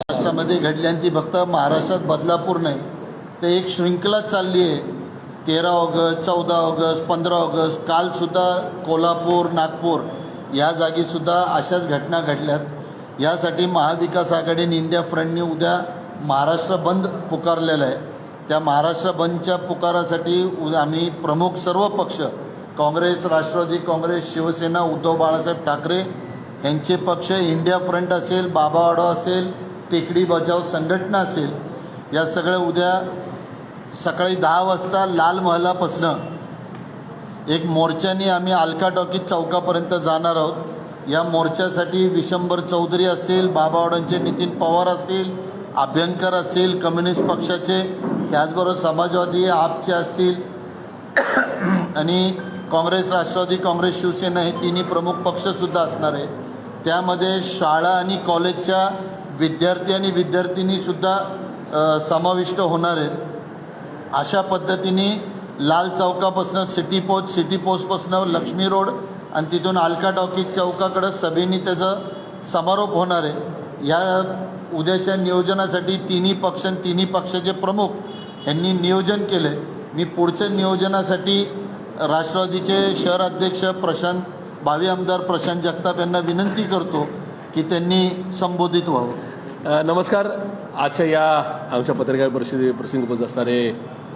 महाराष्ट्रामध्ये घडली आणि ती फक्त महाराष्ट्रात बदलापूर नाही तर एक श्रृंखला चालली आहे. तेरा ऑगस्ट चौदा ऑगस्ट पंधरा ऑगस्ट कालसुद्धा कोल्हापूर नागपूर या जागीसुद्धा अशाच घटना घडल्यात. यासाठी महाविकास आघाडी इंडिया फ्रंटने उद्या महाराष्ट्र बंद पुकारलेला आहे. त्या महाराष्ट्र बंदच्या पुकारासाठी उद्या आम्ही प्रमुख सर्व पक्ष काँग्रेस राष्ट्रवादी काँग्रेस शिवसेना उद्धव बाळासाहेब ठाकरे यांचे पक्ष इंडिया फ्रंट असेल बाबावाडो असेल टेकडी बचाव संघटना असेल या सगळ्या उद्या सकाळी दहा वाजता लाल महलापासनं एक मोर्चाने आम्ही अलका टॉकीज चौकापर्यंत जाणार आहोत. या मोर्चासाठी विशंभर चौधरी असतील बाबावाडांचे नितीन पवार असतील अभ्यंकर असतील कम्युनिस्ट पक्षाचे त्याचबरोबर समाजवादी आपचे असतील आणि काँग्रेस राष्ट्रवादी काँग्रेस शिवसेना हे तिन्ही प्रमुख पक्षसुद्धा असणार आहे त्यामध्ये शाळा आणि कॉलेजच्या विद्यार्थी आणि विद्यार्थिनीसुद्धा समाविष्ट होणार आहेत. अशा पद्धतीने लाल चौकापासून सिटी पोच सिटी पोस्टपासून लक्ष्मी रोड आणि तिथून अलका टॉकी चौकाकडं सभेनी त्याचं समारोप होणार आहे. या उद्याच्या नियोजनासाठी तिन्ही पक्ष आणि तिन्ही पक्षाचे प्रमुख यांनी नियोजन केले मी पुढच्या नियोजनासाठी राष्ट्रवादीचे शहर अध्यक्ष प्रशांत भावी आमदार प्रशांत जगताप यांना विनंती करतो की त्यांनी संबोधित व्हावं. नमस्कार. आजच्या या आमच्या पत्रकार परिषदे प्रसंग उपस्थित असणारे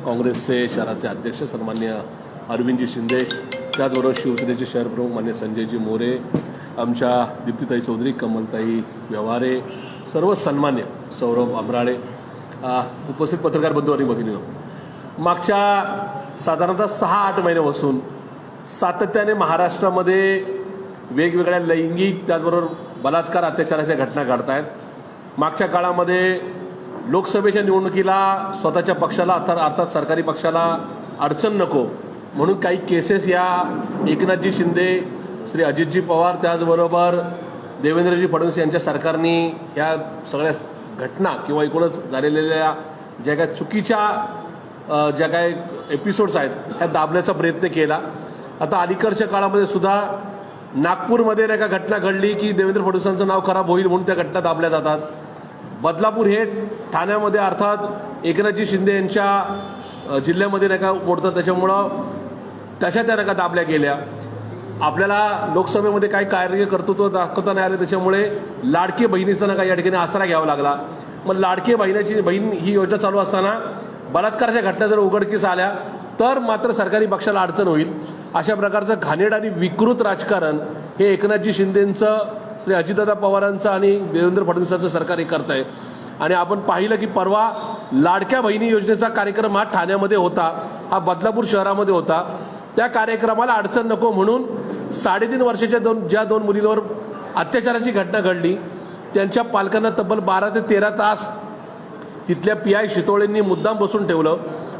काँग्रेसचे शहराचे अध्यक्ष सन्मान्य अरविंदजी शिंदे त्याचबरोबर शिवसेनेचे शहर प्रमुख मान्य संजयजी मोरे आमच्या दीप्तीताई चौधरी कमलताई व्यवहारे सर्व सन्मान्य सौरभ आमराळे उपस्थित पत्रकार बंधू आणि भगिनी मागच्या साधारणतः सहा आठ महिन्यापासून सातत्याने महाराष्ट्रामध्ये वेगवेगळ्या लैंगिक त्याचबरोबर बलात्कार अत्याचाराच्या घटना घडत आहेत मागच्या काळामध्ये लोकसभेच्या निवडणुकीला स्वतःच्या पक्षाला अर्थात अर्थात सरकारी पक्षाला अडचण नको. म्हणून काही केसेस या एकनाथजी शिंदे श्री अजितजी पवार त्याचबरोबर देवेंद्रजी फडणवीस यांच्या सरकारने या सगळ्या घटना किंवा एकूणच झालेल्या ज्या काही चुकीच्या ज्या काही एपिसोड्स आहेत ह्या दाबण्याचा प्रयत्न केला. आता अलीकडच्या काळामध्ये सुद्धा नागपूरमध्ये नाही का घटना घडली की देवेंद्र फडणवीसांचं नाव खराब होईल म्हणून त्या घटना दाबल्या जातात. बदलापूर हे ठाण्यामध्ये अर्थात एकनाथजी शिंदे यांच्या जिल्ह्यामध्ये नाही का मोडतात. त्याच्यामुळं तशा त्या नका दाबल्या गेल्या. आपल्याला लोकसभेमध्ये काही कार्य कर्तृत्व दाखवता नाही आले त्याच्यामुळे लाडकी बहिणीचा नका या ठिकाणी आसरा घ्यावा लागला. मग लाडकी बहिणीची बहीण ही योजना चालू असताना बलात्काराच्या घटना जर उघडकीस आल्या तर मात्र सरकारी पक्षाला अडचण होईल. अशा प्रकारचं घाणेरड आणि विकृत राजकारण हे एकनाथजी शिंदेंचं श्री अजितदादा पवारांचं आणि देवेंद्र फडणवीसांचं सरकार हे करत आहे आणि आपण पाहिलं की परवा लाडक्या बहिणी योजनेचा कार्यक्रम हा ठाण्यामध्ये होता. हा बदलापूर शहरामध्ये होता. त्या कार्यक्रमाला अडचण नको म्हणून साडेतीन वर्षाच्या दोन ज्या दोन मुलींवर अत्याचाराची घटना घडली त्यांच्या पालकांना तब्बल बारा ते तेरा तास तिथल्या पी आय शितोळेंनी मुद्दाम बसून ठेवलं.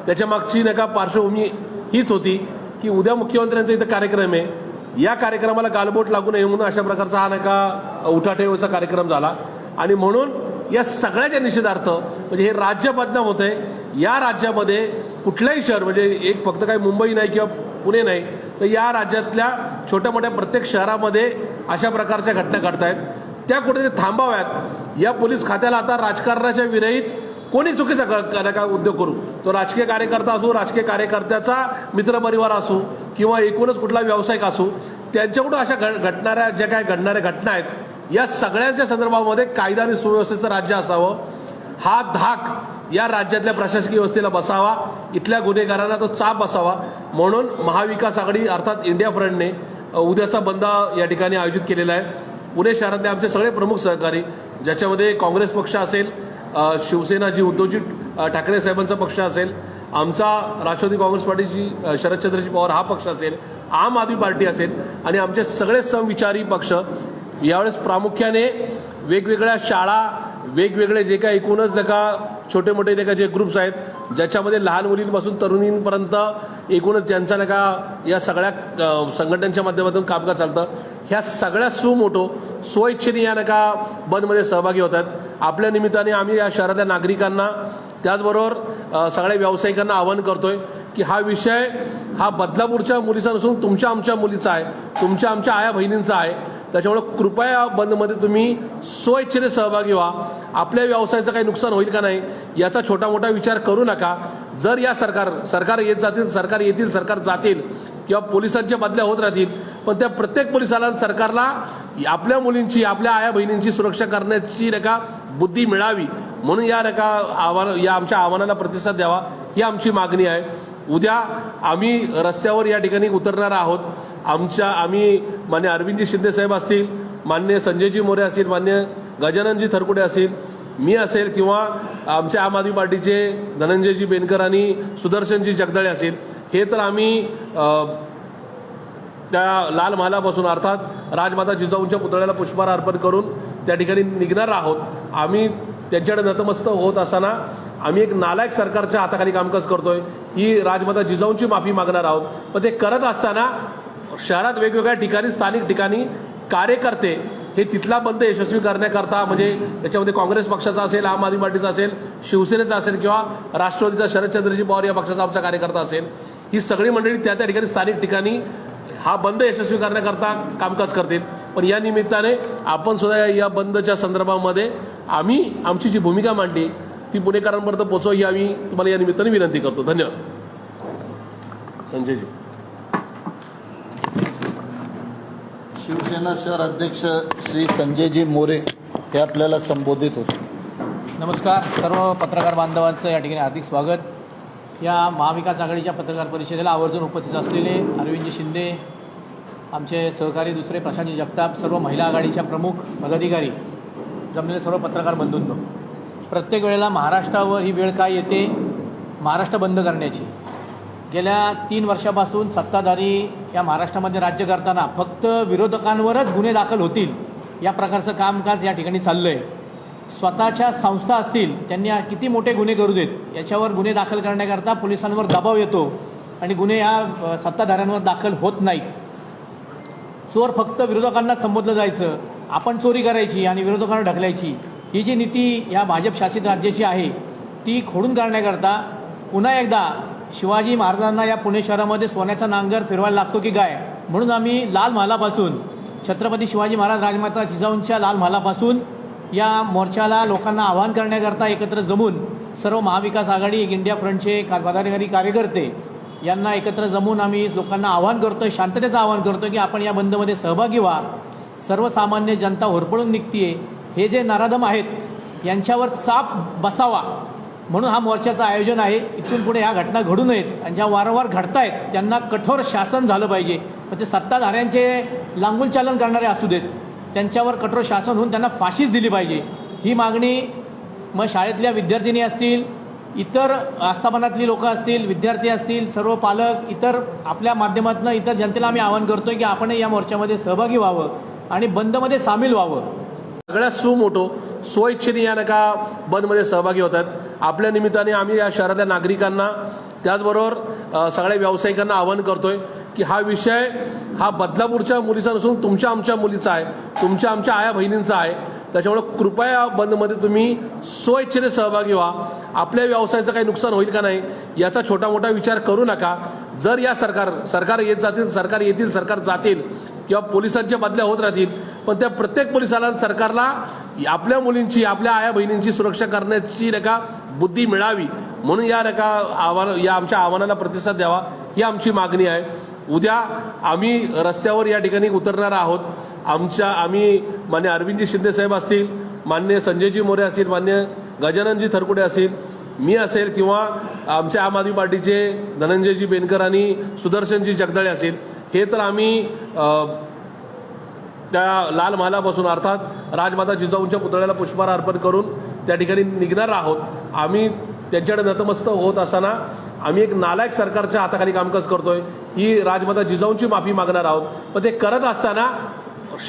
त्याच्या मागची नका पार्श्वभूमी हीच होती की उद्या मुख्यमंत्र्यांचा इथं कार्यक्रम आहे. या कार्यक्रमाला गालबोट लागू नये म्हणून अशा प्रकारचा हा नका उठाठेवचा कार्यक्रम झाला. आणि म्हणून या सगळ्याच्या निषेधार्थ म्हणजे हे राज्य बदनाम होत आहे या राज्यामध्ये कुठलंही शहर म्हणजे एक फक्त काही मुंबई नाही किंवा पुणे नाही तर या राज्यातल्या छोट्या मोठ्या प्रत्येक शहरामध्ये अशा प्रकारच्या घटना घडत आहेत त्या कुठेतरी थांबाव्यात. या पोलीस खात्याला आता राजकारणाच्या विरहित कोणी चुकीचा क- उद्योग करू. तो राजकीय कार्यकर्ता असो राजकीय कार्यकर्त्याचा मित्रपरिवार असो किंवा एकूणच कुठला व्यावसायिक असो त्यांच्याकडून अशा घडणाऱ्या ज्या काही घडणाऱ्या घटना आहेत या सगळ्यांच्या संदर्भामध्ये कायदा आणि सुव्यवस्थेचं राज्य असावं. हा धाक या राज्यातल्या प्रशासकीय व्यवस्थेला बसावा. इथल्या गुन्हेगारांना तो चाप बसावा. म्हणून महाविकास आघाडी अर्थात इंडिया फ्रंटने उद्याचा बंद या ठिकाणी आयोजित केलेला आहे. पुणे शहरातले आमचे सगळे प्रमुख सहकारी ज्याच्यामध्ये काँग्रेस पक्ष असेल शिवसेना जी उद्धवजी ठाकरे साहेबांचा पक्ष असेल आमचा राष्ट्रवादी काँग्रेस पार्टीची शरदचंद्रजी पवार हा पक्ष असेल आम आदमी पार्टी असेल आणि आमचे सगळे समविचारी पक्ष यावेळेस प्रामुख्याने वेगवेगळ्या शाळा वेगवेगळे जे काही एकूणच नका छोटे मोठे नाही जे ग्रुप्स आहेत ज्याच्यामध्ये लहान मुलींपासून तरुणींपर्यंत एकूणच ज्यांचा नका या सगळ्या संघटनांच्या माध्यमातून कामकाज चालतं ह्या सगळ्या सुमोटो स्वइच्छेने या नका बंदमध्ये सहभागी होत आहेत आपल्या निमित्ताने आम्ही या शहरातल्या नागरिकांना त्याचबरोबर सगळ्या व्यावसायिकांना आवाहन करतोय की हा विषय हा बदलापूरच्या मुलीचा नसून तुमच्या आमच्या मुलीचा आहे तुमच्या आमच्या आया बहिणींचा आहे. त्याच्यामुळे कृपया या बंदमध्ये तुम्ही स्वइच्छेने सहभागी व्हा. आपल्या व्यवसायाचं काही नुकसान होईल का नाही याचा छोटा मोठा विचार करू नका. जर या सरकार सरकार येत जातील सरकार येतील सरकार जातील किंवा पोलिसांच्या बदल्या होत राहतील पण त्या प्रत्येक पोलिसाला सरकारला आपल्या मुलींची आपल्या आया बहिणींची सुरक्षा करण्याची रेखा बुद्धी मिळावी. म्हणून या रेखा आव्हान या आमच्या आव्हानाला प्रतिसाद द्यावा. ही आमची मागणी आहे. उद्या आम्ही रस्त्यावर या ठिकाणी उतरणार आहोत. आमच्या आम्ही मान्य अरविंदजी शिंदे साहेब असतील मान्य संजयजी मोरे असतील मान्य गजाननजी थरकुडे असतील मी असेल किंवा आमच्या आम आदमी पार्टीचे धनंजयजी बेनकर आणि सुदर्शनजी जगदाळे असेल हे तर आम्ही त्या लाल महालापासून अर्थात राजमाता जिजाऊंच्या पुतळ्याला पुष्पहार अर्पण करून त्या ठिकाणी निघणार आहोत. आम्ही त्यांच्याकडे नतमस्त होत असताना आम्ही एक नालायक सरकारच्या हाताखाली कामकाज करतोय. ही राजमाता जिजाऊंची माफी मागणार आहोत. पण ते करत असताना शहरात वेगवेगळ्या ठिकाणी स्थानिक ठिकाणी कार्यकर्ते हे तिथला बंद यशस्वी करण्याकरता म्हणजे त्याच्यामध्ये काँग्रेस पक्षाचा असेल आम आदमी पार्टीचा असेल शिवसेनेचा असेल किंवा राष्ट्रवादीचा शरदचंद्रजी पवार या पक्षाचा आमचा कार्यकर्ता असेल. ही सगळी मंडळी त्या त्या ठिकाणी स्थानिक ठिकाणी हा बंद यशस्वी करण्याकरता कामकाज करतील. पण या निमित्ताने आपण सुद्धा या- बंदच्या संदर्भामध्ये आम्ही आमची जी भूमिका मांडली ती पुणेकरांपर्यंत पोहोचव ही आम्ही तुम्हाला या निमित्ताने विनंती करतो. धन्यवाद. संजयजी. शिवसेना शहर अध्यक्ष श्री संजयजी मोरे हे आपल्याला संबोधित होते. नमस्कार. सर्व पत्रकार बांधवांचं या ठिकाणी हार्दिक स्वागत. या महाविकास आघाडीच्या पत्रकार परिषदेला आवर्जून उपस्थित असलेले अरविंदजी शिंदे आमचे सहकारी दुसरे प्रशांतजी जगताप सर्व महिला आघाडीच्या प्रमुख पदाधिकारी जमलेले सर्व पत्रकार बंधूंनो प्रत्येक वेळेला महाराष्ट्रावर ही वेळ काय येते? महाराष्ट्र बंद करण्याची. गेल्या तीन वर्षापासून सत्ताधारी या महाराष्ट्रामध्ये राज्य करताना फक्त विरोधकांवरच गुन्हे दाखल होतील या प्रकारचं कामकाज या ठिकाणी चाललं आहे स्वतःच्या संस्था असतील त्यांनी किती मोठे गुन्हे करू देत याच्यावर गुन्हे दाखल करण्याकरता पोलिसांवर दबाव येतो आणि गुन्हे या सत्ताधाऱ्यांवर दाखल होत नाहीत. चोर फक्त विरोधकांनाच संबोधलं जायचं आपण चोरी करायची आणि विरोधकांना ढकलायची ही जी नीती या भाजप शासित राज्याची आहे ती खोडून काढण्याकरता पुन्हा एकदा शिवाजी महाराजांना या पुणे शहरामध्ये सोन्याचा नांगर फिरवायला लागतो की काय? म्हणून आम्ही लाल महालापासून छत्रपती शिवाजी महाराज राजमाता जिजाऊंच्या लाल महालापासून या मोर्चाला लोकांना आवाहन करण्याकरता एकत्र जमून सर्व महाविकास आघाडी एक इंडिया फ्रंटचे पदाधिकारी कार्यकर्ते यांना एकत्र जमून आम्ही लोकांना आवाहन करतोय शांततेचं आवाहन करतोय की आपण या बंदमध्ये सहभागी व्हा. सर्वसामान्य जनता होरपळून निघतीये. हे जे नराधम आहेत यांच्यावर चाप बसावा म्हणून हा मोर्चाचं आयोजन आहे. इथून पुढे ह्या घटना घडू नयेत आणि ज्या वारंवार घडतायत त्यांना कठोर शासन झालं पाहिजे. मग ते सत्ताधाऱ्यांचे लांगुल चालन करणारे असू देत. त्यांच्यावर कठोर शासन होऊन त्यांना फाशीच दिली पाहिजे. ही मागणी मग शाळेतल्या विद्यार्थिनी असतील इतर आस्थापनातली लोक असतील विद्यार्थी असतील सर्व पालक इतर आपल्या माध्यमातून इतर जनतेला आम्ही आवाहन करतोय की आपणही या मोर्चामध्ये सहभागी व्हावं आणि बंदमध्ये सामील व्हावं. सगळ्यात सुमोठो स्वइच्छेने या नका बंदमध्ये सहभागी होतात. आपल्या निमित्ताने आम्ही या शहरातल्या नागरिकांना त्याचबरोबर सगळ्या व्यावसायिकांना आवाहन करतोय. की हा विषय हा बदलापूरच्या मुलीचा नसून तुमच्या आमच्या मुलीचा आहे तुमच्या आमच्या आया बहिणींचा आहे. त्याच्यामुळे कृपया बंदमध्ये तुम्ही स्वइच्छेने सहभागी व्हा. आपल्या व्यवसायाचं काही नुकसान होईल का नाही याचा छोटा मोठा विचार करू नका. जर या सरकार सरकार येत जातील सरकार येतील सरकार जातील किंवा पोलिसांच्या बदल्या होत राहतील पण त्या प्रत्येक पोलिसाला सरकारला आपल्या मुलींची आपल्या आया बहिणींची सुरक्षा करण्याची नका बुद्धी मिळावी. म्हणून या नका आव्हान या आमच्या आव्हानाला प्रतिसाद द्यावा ही आमची मागणी आहे. उद्या आम्ही रस्त्यावर या ठिकाणी उतरणार आहोत. आमच्या आम्ही मान्य अरविंदजी शिंदे साहेब असतील मान्य संजयजी मोरे असतील मान्य गजाननजी थरकुडे असतील मी असेल किंवा आमच्या आम आदमी पार्टीचे धनंजयजी बेनकर आणि सुदर्शनजी जगदाळे असेल हे तर आम्ही त्या लाल महालापासून अर्थात राजमाता जिजाऊंच्या पुतळ्याला पुष्पहार अर्पण करून त्या ठिकाणी निघणार आहोत. आम्ही त्यांच्याकडे नतमस्त होत असताना आम्ही एक नालायक सरकारच्या हाताखाली कामकाज करतोय. ही राजमाता जिजाऊंची माफी मागणार आहोत. पण ते करत असताना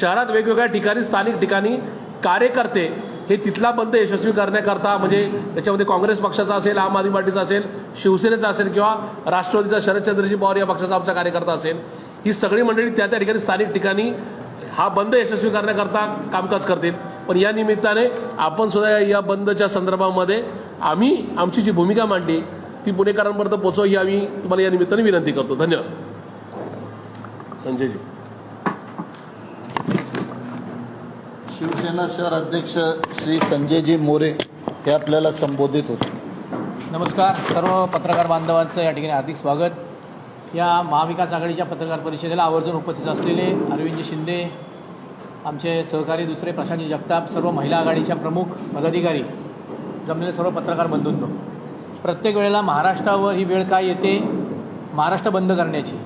शहरात वेगवेगळ्या ठिकाणी स्थानिक ठिकाणी कार्यकर्ते हे तिथला बंद यशस्वी करण्याकरता म्हणजे त्याच्यामध्ये काँग्रेस पक्षाचा असेल आम आदमी पार्टीचा असेल शिवसेनेचा असेल किंवा राष्ट्रवादीचा शरदचंद्रजी पवार या पक्षाचा आमचा कार्यकर्ता असेल ही सगळी मंडळी त्या त्या ठिकाणी स्थानिक ठिकाणी हा बंद यशस्वी करण्याकरता कामकाज करतील. पण या निमित्ताने आपण सुद्धा या- या बंदच्या संदर्भामध्ये आम्ही आमची जी भूमिका मांडली ती पुणेकरांपर्यंत पोहोचव ही आम्ही तुम्हाला या निमित्ताने विनंती करतो. धन्यवाद. संजयजी. शिवसेना शहर अध्यक्ष श्री संजयजी मोरे हे आपल्याला संबोधित होते. नमस्कार. सर्व पत्रकार बांधवांचं या ठिकाणी हार्दिक स्वागत. या महाविकास आघाडीच्या पत्रकार परिषदेला आवर्जून उपस्थित असलेले अरविंदजी शिंदे आमचे सहकारी दुसरे प्रशांतजी जगताप सर्व महिला आघाडीच्या प्रमुख पदाधिकारी जमलेले सर्व पत्रकार बंधूंनो प्रत्येक वेळेला महाराष्ट्रावर ही वेळ काय येते? महाराष्ट्र बंद करण्याची.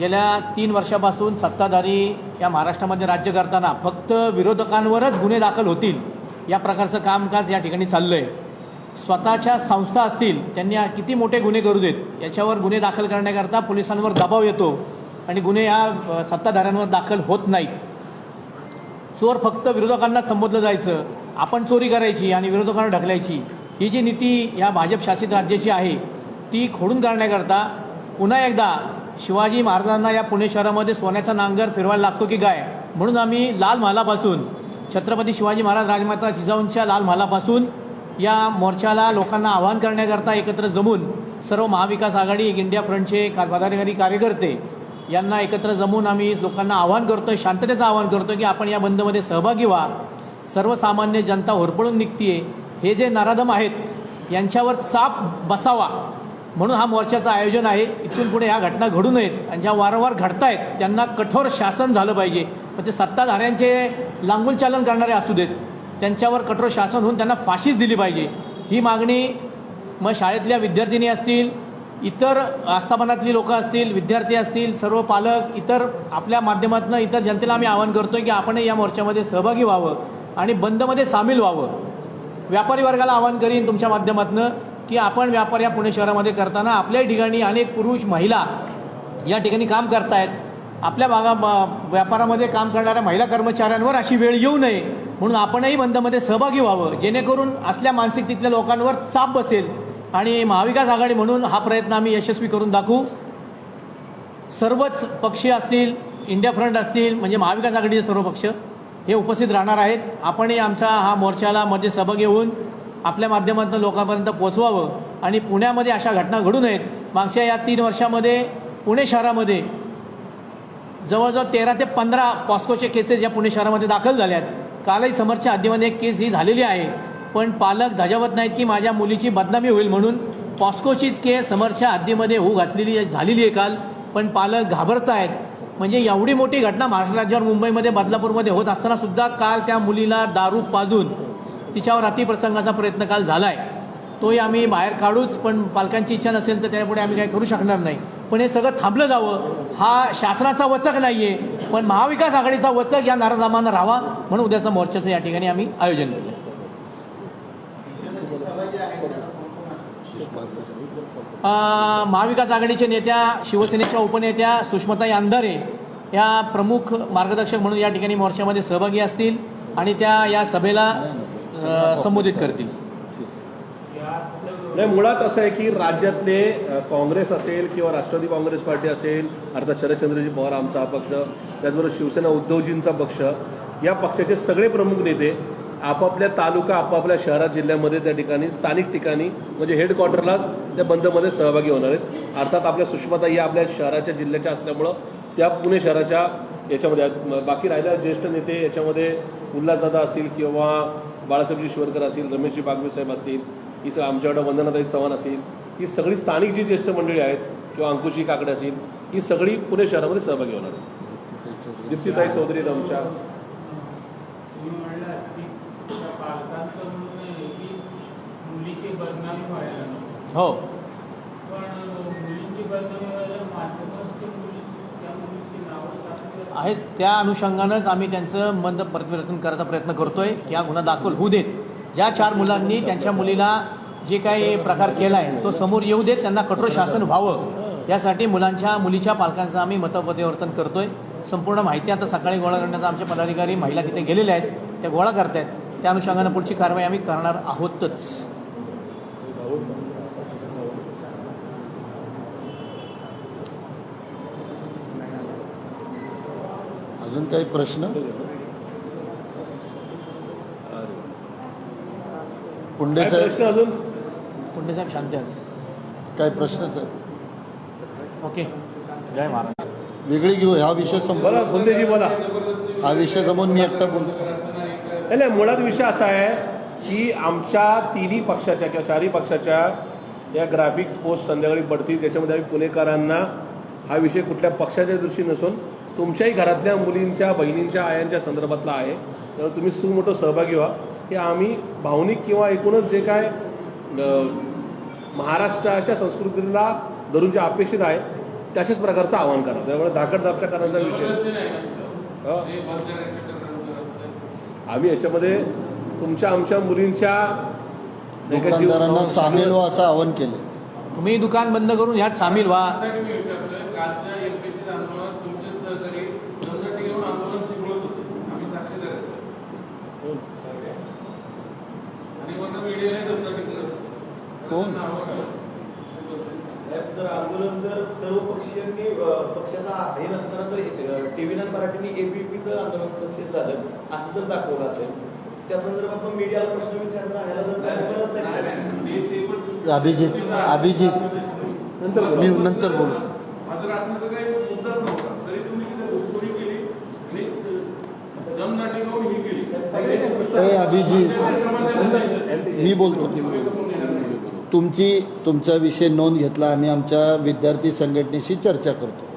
गेल्या तीन वर्षापासून सत्ताधारी या महाराष्ट्रामध्ये राज्य करताना फक्त विरोधकांवरच गुन्हे दाखल होतील या प्रकारचं कामकाज या ठिकाणी चाललं आहे स्वतःच्या संस्था असतील त्यांनी किती मोठे गुन्हे करू देत याच्यावर गुन्हे दाखल करण्याकरता पोलिसांवर दबाव येतो आणि गुन्हे या सत्ताधाऱ्यांवर दाखल होत नाहीत. चोर फक्त विरोधकांनाच संबोधलं जायचं. आपण चोरी करायची आणि विरोधकांना ढकलायची. ही जी नीती या भाजप शासित राज्याची आहे ती खोडून काढण्याकरता पुन्हा एकदा शिवाजी महाराजांना या पुणे शहरामध्ये सोन्याचा नांगर फिरवायला लागतो की काय? म्हणून आम्ही लाल महालापासून छत्रपती शिवाजी महाराज राजमाता जिजाऊंच्या लाल महालापासून या मोर्चाला लोकांना आवाहन करण्याकरता एकत्र जमून सर्व महाविकास आघाडी एक इंडिया फ्रंटचे पदाधिकारी कार्यकर्ते यांना एकत्र जमून आम्ही लोकांना आवाहन करतोय शांततेचं आवाहन करतोय की आपण या बंदमध्ये सहभागी व्हा. सर्वसामान्य जनता होरपळून निघतीये. हे जे नराधम आहेत यांच्यावर चाप बसावा म्हणून हा मोर्चाचं आयोजन आहे. इथून पुढे ह्या घटना घडू नयेत आणि ज्या वारंवार घडतायत त्यांना कठोर शासन झालं पाहिजे. मग ते सत्ताधाऱ्यांचे लांगुलचालन करणारे असू देत त्यांच्यावर कठोर शासन होऊन त्यांना फाशीच दिली पाहिजे. ही मागणी मग शाळेतल्या विद्यार्थिनी असतील इतर आस्थापनातली लोक असतील विद्यार्थी असतील सर्व पालक इतर आपल्या माध्यमातून इतर जनतेला आम्ही आवाहन करतोय की आपणही या मोर्चामध्ये सहभागी व्हावं आणि बंदमध्ये सामील व्हावं. व्यापारी वर्गाला आवाहन करीन तुमच्या माध्यमातून की आपण व्यापार या पुणे शहरामध्ये करताना आपल्या ठिकाणी अनेक पुरुष महिला या ठिकाणी काम करतायत. आपल्या भागा व्यापारामध्ये काम करणाऱ्या महिला कर्मचाऱ्यांवर अशी वेळ येऊ नये. म्हणून आपणही बंदमध्ये सहभागी व्हावं. जेणेकरून असल्या मानसिकतेतल्या लोकांवर चाप बसेल. आणि महाविकास आघाडी म्हणून हा प्रयत्न आम्ही यशस्वी करून दाखवू. सर्वच पक्षी असतील इंडिया फ्रंट असतील म्हणजे महाविकास आघाडीचे सर्व पक्ष हे उपस्थित राहणार आहेत. आपणही आमच्या हा मोर्चाला मध्ये सभा घेऊन आपल्या माध्यमातून लोकांपर्यंत पोचवावं आणि पुण्यामध्ये अशा घटना घडू नयेत. मागच्या या तीन वर्षामध्ये पुणे शहरामध्ये जवळजवळ तेरा ते पंधरा पॉस्कोचे केसेस या पुणे शहरामध्ये दाखल झाल्यात. कालही समरच्या हद्दीमध्ये एक केस ही झालेली आहे. पण पालक धजावत नाहीत की माझ्या मुलीची बदनामी होईल म्हणून पॉस्कोचीच केस समरच्या हद्दीमध्ये होऊ घातलेली झालेली आहे काल. पण पालक घाबरत आहेत. म्हणजे एवढी मोठी घटना महाराष्ट्र राज्यावर मुंबईमध्ये बदलापूरमध्ये होत असताना सुद्धा काल त्या मुलीला दारू पाजून तिच्यावर अतिप्रसंगाचा प्रयत्न काल झालाय. तोही आम्ही बाहेर काढूच पण पालकांची इच्छा नसेल तर त्यापुढे आम्ही काही करू शकणार नाही. पण हे सगळं थांबलं जावं हा शासनाचा वचक नाही आहे पण महाविकास आघाडीचा वचक या नाराजामानं राहावा म्हणून उद्याचा मोर्चाचं या ठिकाणी आम्ही आयोजन केलं महाविकास आघाडीच्या नेत्या शिवसेनेच्या उपनेत्या सुषमताई अंधारे या प्रमुख मार्गदर्शक म्हणून या ठिकाणी मोर्चामध्ये सहभागी असतील आणि त्या या सभेला संबोधित करतील. नाही मुळात असं आहे की राज्यातले काँग्रेस असेल किंवा राष्ट्रवादी काँग्रेस पार्टी असेल अर्थात शरदचंद्रजी पवार आमचा हा पक्ष त्याचबरोबर शिवसेना उद्धवजींचा पक्ष या पक्षाचे सगळे प्रमुख नेते आपापल्या तालुका आपापल्या शहरात जिल्ह्यामध्ये त्या ठिकाणी स्थानिक ठिकाणी म्हणजे हेडक्वार्टरलाच त्या बंदमध्ये सहभागी होणार आहेत. अर्थात आपल्या सुषमाताई या आपल्या शहराच्या जिल्ह्याच्या असल्यामुळं त्या पुणे शहराच्या याच्यामध्ये बाकी राहिल्या ज्येष्ठ नेते याच्यामध्ये उल्हासदादा असतील किंवा बाळासाहेबजी शिवरकर असतील रमेशजी बागवे साहेब असतील ही स- आमच्याकडं वंदनाताई चव्हाण असतील ही सगळी स्थानिक जी ज्येष्ठ मंडळी आहेत किंवा अंकुशी काकडे असतील ही सगळी पुणे शहरामध्ये सहभागी होणार आहेत. दीप्तीताई चौधरी. आमच्या तुम्ही म्हणलात की त्या पालकांचं म्हणणं आहे की मुलीची बदनामी व्हायला नको हो पण मुलींची बदनामी व्हायला माध्यमांची मुली त्या मुलीची नावं टाकली आहेत. त्या अनुषंगानंच आम्ही त्यांचं मंद प्रतिप्रयत्न करायचा प्रयत्न करतोय. की हा गुन्हा दाखल होऊ देत. ज्या चार मुलांनी त्यांच्या मुलीला जे काही प्रकार केला आहे तो समोर येऊ देत. त्यांना कठोर शासन व्हावं. यासाठी मुलांच्या मुलीच्या पालकांचं आम्ही मतपरिवर्तन करतोय. संपूर्ण माहिती आता सकाळी गोळा करण्याचा आमचे पदाधिकारी महिला तिथे गेलेल्या आहेत. त्या गोळा करतायत. त्या अनुषंगानं पुढची कारवाई आम्ही करणार आहोतच. अजून काही प्रश्न? पुंडे साहेब प्रश्न अजून? पुंडे साहेब शांत काय प्रश्न सर ओके. जय महाराज. वेगळी घेऊ हा विषय संपला. बोला बुंदेजी बोला. हा विषय समोर मी एकटा बोलतो. नाही नाही, मुळात विषय असा आहे की आमच्या तिन्ही पक्षाच्या किंवा चारही पक्षाच्या या ग्राफिक्स पोस्ट संध्याकाळी पडतील. त्याच्यामध्ये आम्ही पुणेकरांना हा विषय कुठल्या पक्षाच्या दृष्टी नसून तुमच्याही घरातल्या मुलींच्या बहिणींच्या आयांच्या संदर्भातला आहे. त्यामुळे तुम्ही सुमोठं सहभागी व्हा. हे आम्ही भावनिक किंवा एकूणच जे काय महाराष्ट्राच्या संस्कृतीला धरून जे अपेक्षित आहे तशाच प्रकारचं आवाहन करा. त्यामुळे धाकट धाकटा करण्याचा विषय. आम्ही याच्यामध्ये तुमच्या आमच्या मुलींच्या सामील व्हा असं आवाहन केलं. तुम्ही दुकान बंद करून ह्यात सामील व्हा त्यासाठी मी विचारतोय कालच्या एमपीसी आंदोलनात तुमचे सहकारी दमदाटी घेऊन आंदोलन चिघळत होते आम्ही साक्षीदार आहेत. आणि वरनं मीडियाने दमदाटी करत होते. कोण? जर आंदोलन जर सर्व पक्षीयांनी अ, पक्षाचा हे नसताना जर टीव्ही आणि मराठीने एबीपीचं आंदोलन सक्सेस झालं असं जर दाखवलं असेल त्या संदर्भात मग मीडियाला प्रश्न विचारणं. अभिजित, अभिजित. नंतर बोला. मी नंतर बोलू माझं असण्याचा काही मुद्दाच नव्हता तरी तुम्ही तिथे घुसखोरी केली आणि दमदाटी करून ही केली ए अभिजित मी बोलतो. तुमची तुमचा विषय नोंद घेतला आम्ही आमच्या विद्यार्थी संघटनेशी चर्चा करतो.